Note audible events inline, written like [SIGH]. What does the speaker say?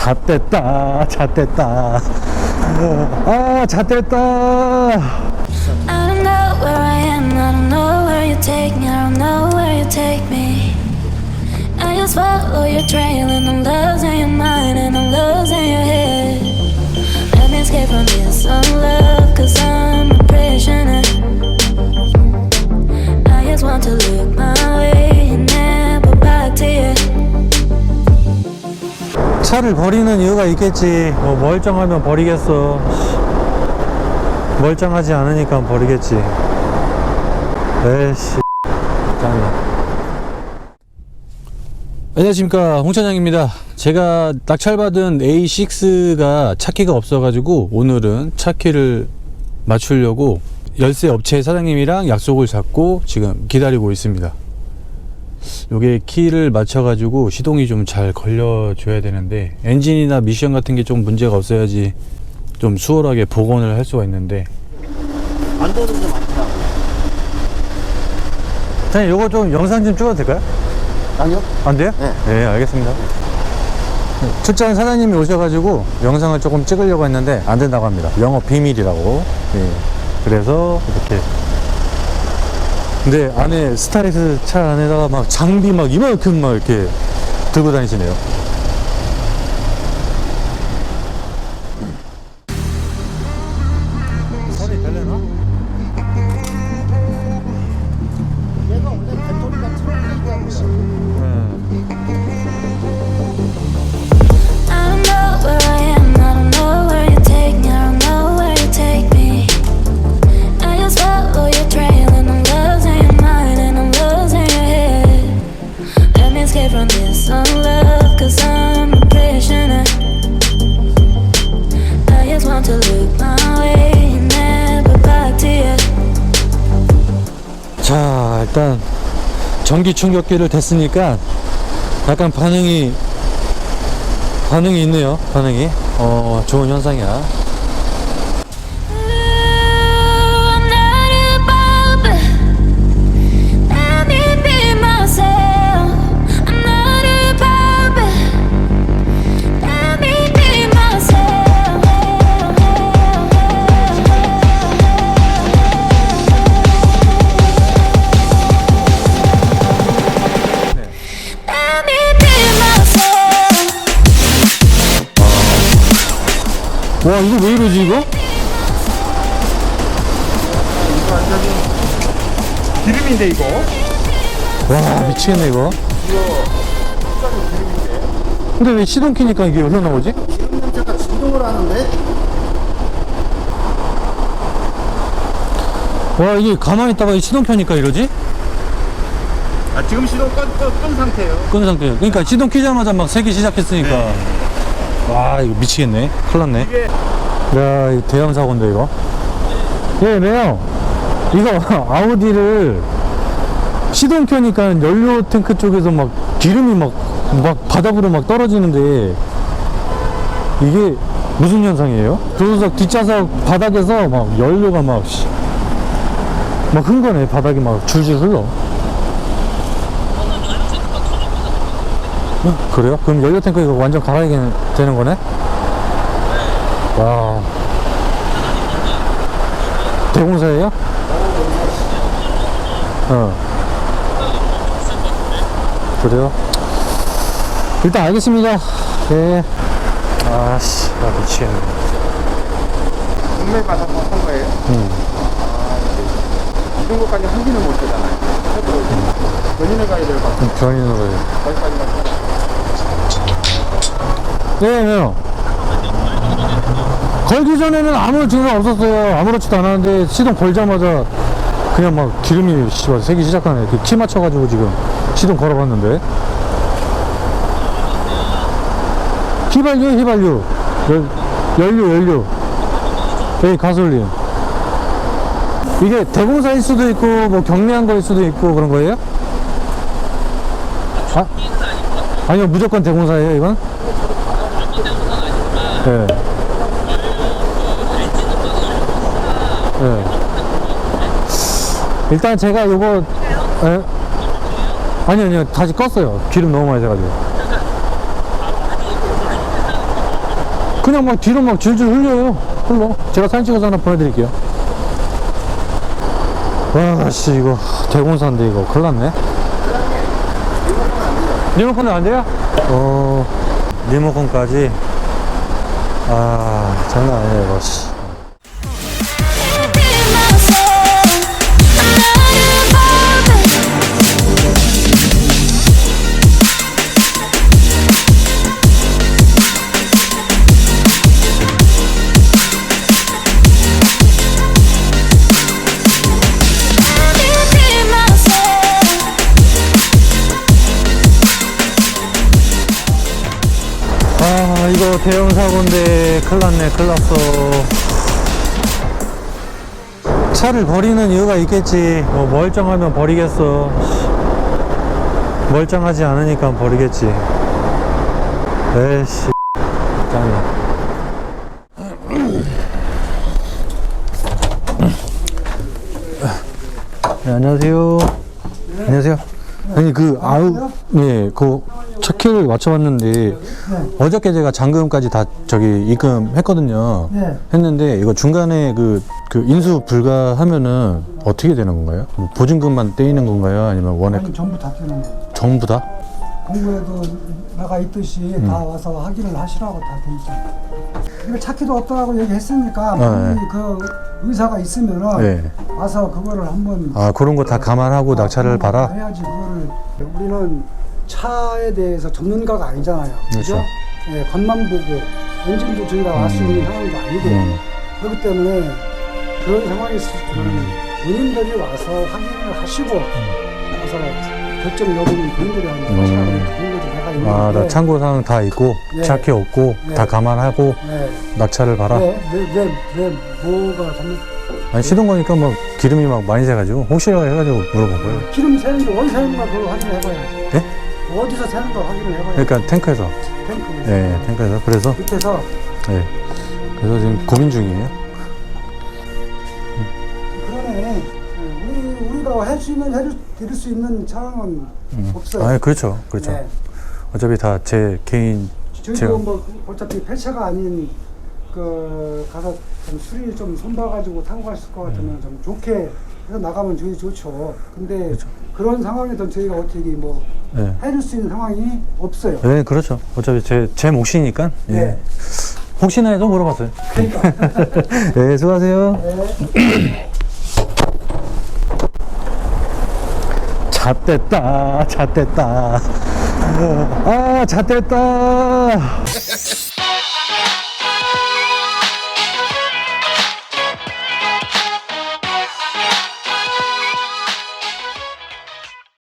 잣됐다 잣됐다 아 잣됐다 I don't know where I am, I don't know where you take me, I don't know where you take me. I just follow your trail 차를 버리는 이유가 있겠지. 뭐 멀쩡하면 버리겠어. 멀쩡하지 않으니까 버리겠지. 에이씨. 짱이야. 안녕하십니까. 홍차장입니다. 제가 낙찰받은 A6가 차키가 없어가지고 오늘은 차키를 맞추려고 열쇠 업체 사장님이랑 약속을 잡고 지금 기다리고 있습니다 요게 키를 맞춰가지고 시동이 좀 잘 걸려줘야 되는데 엔진이나 미션 같은 게 좀 문제가 없어야지 좀 수월하게 복원을 할 수가 있는데 안 되는 게 많더라고요. 사장님 요거 좀 영상 좀 찍어도 될까요? 아니요? 안 돼요? 네. 알겠습니다 출장 사장님이 오셔가지고 영상을 조금 찍으려고 했는데 안 된다고 합니다 영업 비밀이라고 예. 그래서 이렇게 근데 안에 스타렉스 차 안에다가 막 장비 막 이만큼 막 이렇게 들고 다니시네요 일단 전기 충격기를 댔으니까 약간 반응이 반응이 있네요. 반응이. 어 좋은 현상이야 와 이거 왜 이러지 이거? 이거 완전히 기름인데 이거? 와 미치겠네 이거 근데 왜 시동 키니까 이게 여기서 나오지? 기름 냄새가 진동을 하는데? 와 이게 가만히 있다가 이 시동 켜니까 이러지? 아 지금 시동 끈, 끈, 끈 상태예요. 끄는 상태예요 그러니까 시동 키자마자 막 세기 시작했으니까 와 이거 미치겠네 큰일 났네 이게 야, 이거 대형 사고인데, 이거? 예, 네요. 이거 [LAUGHS] 아우디를 시동 켜니까 연료 탱크 쪽에서 막 기름이 막, 막 바닥으로 막 떨어지는데 이게 무슨 현상이에요? 조수석 뒷좌석 바닥에서 막 연료가 막, 씨, 막 흥거네. 바닥이 막 줄줄 흘러. 어, 그래요? 그럼 연료 탱크 이거 완전 갈아야 되는 거네? 와. 대공사예요? 어. 그래요? 일단 알겠습니다. 네. 아씨, 나 미치겠네. 분매 받아서 한 거예요? 응. 아 이제 이런 것까지 확인을 못 하잖아요. 해도 견인해 가야 될것 같아요. 견인으로 해. 거기까지만 해라. 네, 네요. 걸기 전에는 아무 증상 없었어요. 아무렇지도 않았는데 시동 걸자마자 그냥 막 기름이 씨발 새기 시작하네. 그키 맞춰가지고 지금 시동 걸어봤는데. 휘발유, 휘발유. 열, 연료, 연료. 여기 가솔린. 이게 대공사일 수도 있고 뭐 경미한 거일 수도 있고 그런 거예요? 아, 아니요 무조건 대공사예요 이건? 네. 네. 일단 제가 요거 에? 아니 아니요 다시 껐어요 기름 너무 많이 돼가지고 그냥 막 뒤로 막 줄줄 흘려요. 흘러. 제가 사진 찍어서 하나 보내드릴게요. 와, 씨, 이거 대공사인데 이거 큰일 났네. 리모컨은 안 돼요? 어, 리모컨까지. 아, 장난 아니에요, 이거, 이거 대형 사고인데 큰일 났네, 큰일 났어. 차를 버리는 이유가 있겠지. 뭐 멀쩡하면 버리겠어. 멀쩡하지 않으니까 버리겠지. 에이씨. 짱이야. 네, 안녕하세요. 안녕하세요. 아니 그 아우 네, 그 차키를 맞춰봤는데 어저께 제가 잔금까지 다 저기 입금했거든요. 네. 했는데 이거 중간에 그, 그 인수 불가하면은 어떻게 되는 건가요? 뭐 보증금만 떼이는 건가요? 아니면 원액 아니 전부 다 뜨는 거예요. 전부 다? 공부에도 나가 있듯이 음. 다 와서 확인을 하시라고 다 돼 있잖아요. 이거 찾기도 없다고 얘기했으니까 네. 본인이 그 의사가 있으면은 네. 와서 그거를 한번 아 그런 거 다 감안하고 낙찰을 한번 봐라. 해야지 그거를 우리는 차에 대해서 전문가가 아니잖아요. 그죠? 그렇죠. 예, 겉만 보고 엔진도 저희가 알 수 있는 상황도 아니고 음. 그렇기 때문에 그런 상황이 있을 때는 본인들이 와서 확인을 하시고 와서 결정 여부는 본인들이 하는 음. 거죠. 본인들이 내가 있는데 아, 나 참고 사항 다 있고 네. 차키 없고 네. 다 감안하고 네. 낙찰을 봐라. 왜, 왜, 왜, 왜 뭐가 잘못 아니 시동 거니까 막 기름이 막 많이 새가지고 혹시나 해가지고 물어본 거예요. 기름 새는지 어디서 새는가 그걸 확인을 해봐야지 예? 어디서 새는가 확인을 해봐야지 그러니까 탱크에서. 탱크에서 예, 탱크에서. 그래서 밑에서 예. 그래서 지금 고민 중이에요. 그러네 우리, 우리가 할 수 있는 해줄 드릴 수 있는 차량은 없어요 아, 그렇죠, 그렇죠. 네. 어차피 다 제 개인 저희도 제가 뭐 어차피 폐차가 아닌 그 가서 좀 수리 좀 손봐가지고 타고 갔을 것 같으면 좀 좋게 해서 나가면 저희 좋죠. 근데 그런 상황에서 저희가 어떻게 뭐 예. 해줄 수 있는 상황이 없어요. 네, 그렇죠. 어차피 제, 제 몫이니까. 예. 네. 혹시나 해서 물어봤어요. 그러니까 [LAUGHS] 네, 수고하세요. 네. 잣됐다, 잣됐다. 아, 잣됐다.